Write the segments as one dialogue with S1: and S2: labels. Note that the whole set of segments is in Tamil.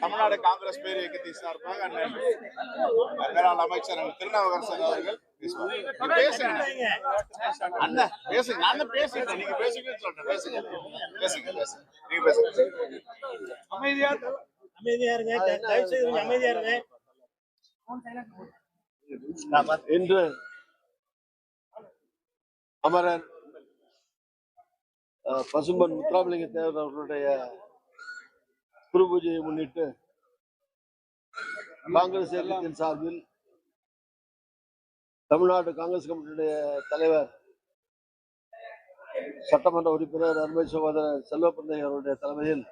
S1: தமிழ்நாடு காங்கிரஸ் பேர் இயக்கத்தை சார்பாக அண்ணன் மேலாள் அமைச்சர் அண்ணன் திருநாவுக்கரசர் அவர்கள் பேசுங்க அண்ணன் பேசுங்க. நான் தான் பேசுறேன் நீங்க பேசுங்கன்னு சொல்றேன். பேசுங்க. பேசுங்க பேசுங்க. நீங்க பேசுங்க.
S2: அமைதியா அமைதியா இருங்க. த- தயவு செய்து கொஞ்சம் அமைதியா இருங்க.
S3: இன்று அமரர் பசும்பன் முத்துராமலிங்க தேவர் அவர்களுடைய குரு பூஜையை முன்னிட்டு காங்கிரஸ் இயக்கத்தின் சார்பில் தமிழ்நாடு காங்கிரஸ் கமிட்டியுடைய தலைவர் சட்டமன்ற உறுப்பினர் அருமை சகோதரர் செல்வப்பிள்ளை அவருடைய தலைமையில்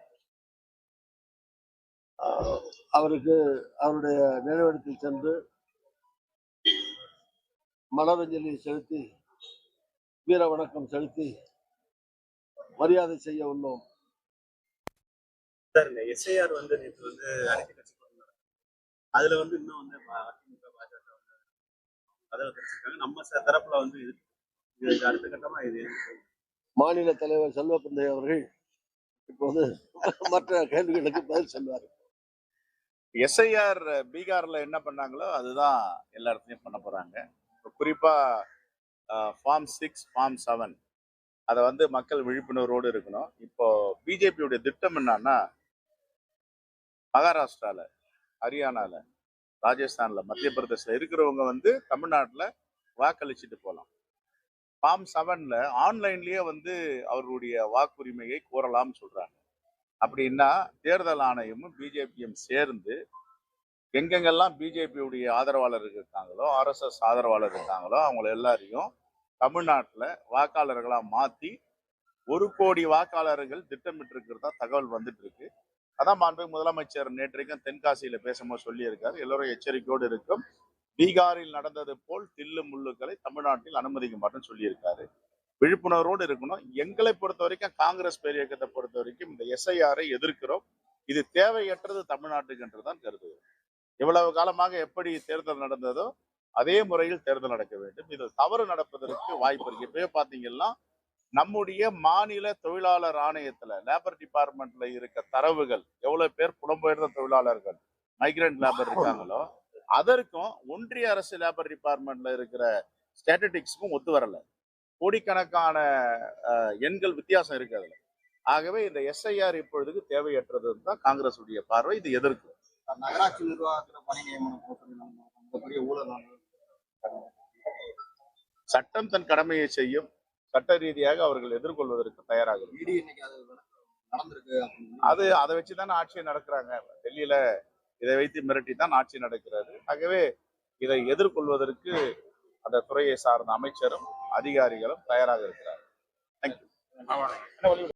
S3: அவருக்கு அவருடைய நினைவிடத்தில் சென்று மலரஞ்சலி செலுத்தி வீர வணக்கம் செலுத்தி மரியாதை செய்ய உள்ளோம்.
S4: சார் எஸ்ஐஆர் வந்து நேற்று வந்து அனைத்து கட்சி. அதுல வந்து இன்னும் வந்து அதிமுக பாஜக வந்து அதில் கிடைச்சிருக்காங்க நம்ம தரப்புல வந்து இது அடுத்த கட்டமா இது
S3: மாநில தலைவர் செல்வப்பிள்ளை அவர்கள் இப்போது மற்ற கேள்விகளுக்கு பதில் சொல்வார்.
S1: எஸ்ஐஆர் பீகார்ல என்ன பண்ணாங்களோ அதுதான் எல்லா இடத்துலயும் பண்ண போறாங்க. குறிப்பா ஃபார்ம் சிக்ஸ் ஃபார்ம் செவன் அதை வந்து மக்கள் விழிப்புணர்வோடு இருக்கணும். இப்போ பிஜேபியுடைய திட்டம் என்னன்னா மகாராஷ்டிரால ஹரியானால ராஜஸ்தான்ல மத்திய பிரதேசல இருக்கிறவங்க வந்து தமிழ்நாட்டுல வாக்களிச்சுட்டு போகலாம் ஃபார்ம் செவன்ல ஆன்லைன்லயே வந்து அவர்களுடைய வாக்குரிமையை கோரலாம்னு சொல்றாங்க. அப்படின்னா தேர்தல் ஆணையமும் பிஜேபியும் சேர்ந்து எங்கெங்கெல்லாம் பிஜேபியுடைய ஆதரவாளர்கள் இருக்காங்களோ ஆர்எஸ்எஸ் ஆதரவாளர் இருக்காங்களோ அவங்கள எல்லாரையும் தமிழ்நாட்டில் வாக்காளர்களாக மாற்றி ஒரு கோடி வாக்காளர்கள் திட்டமிட்டு இருக்கிறதா தகவல் வந்துட்டு இருக்கு அதான் மாண்பு முதலமைச்சர் நேற்றைக்கும் தென்காசியில் பேசும்போது சொல்லியிருக்காரு. எல்லோரும் எச்சரிக்கையோடு இருக்கும். பீகாரில் நடந்தது போல் தில்லு முள்ளுக்களை தமிழ்நாட்டில் அனுமதிக்க மாட்டேன்னு சொல்லியிருக்காரு. விழிப்புணர்வோடு இருக்கணும். எங்களை பொறுத்த வரைக்கும் காங்கிரஸ் பேரியக்கத்தை பொறுத்த வரைக்கும் இந்த எஸ்ஐஆரை எதிர்க்கிறோம். இது தேவையற்றது தமிழ்நாட்டுக்கு என்று தான் கருதுகிறோம். இவ்வளவு காலமாக எப்படி தேர்தல் நடந்ததோ அதே முறையில் தேர்தல் நடக்க வேண்டும். இது தவறு நடப்பதற்கு வாய்ப்பு இருக்கு. இப்பவே பாத்தீங்கன்னா நம்முடைய மாநில தொழிலாளர் ஆணையத்துல லேபர் டிபார்ட்மெண்ட்ல இருக்க தரவுகள் எவ்வளவு பேர் புலம்பெயர்ந்த தொழிலாளர்கள் மைக்ரண்ட் லேபர் இருக்காங்களோ அதற்கும் ஒன்றிய அரசு லேபர் டிபார்ட்மெண்ட்ல இருக்கிற ஸ்டாட்டிஸ்டிக்ஸுக்கும் ஒத்து வரல. கோடிக்கணக்கான எண்கள் வித்தியாசம் இருக்கு அதுல. ஆகவே இந்த எஸ்ஐஆர் இப்பொழுதுக்கு தேவையற்றதுன்னு தான் காங்கிரஸ் உடைய பார்வை. இது எதிர்க்கும்.
S5: நகராட்சி நிர்வாகத்துல பணி நியமனம் போட்டது ஊழல்.
S1: சட்டம் தன் கடமையை செய்யும் சட்ட ரீதியாக அவர்கள் எதிர்கொள்வதற்கு தயாராக இருக்கும்.
S5: இடி இன்னைக்கு அது
S1: அது அதை வச்சு தானே ஆட்சி நடக்கிறாங்க. டெல்லியில இதை வைத்து மிரட்டி தான் ஆட்சி நடக்கிறது. ஆகவே இதை எதிர்கொள்வதற்கு அந்த துறையை சார்ந்த அமைச்சரும் அதிகாரிகளும் தயாராக இருக்கிறார் தேங்க்யூ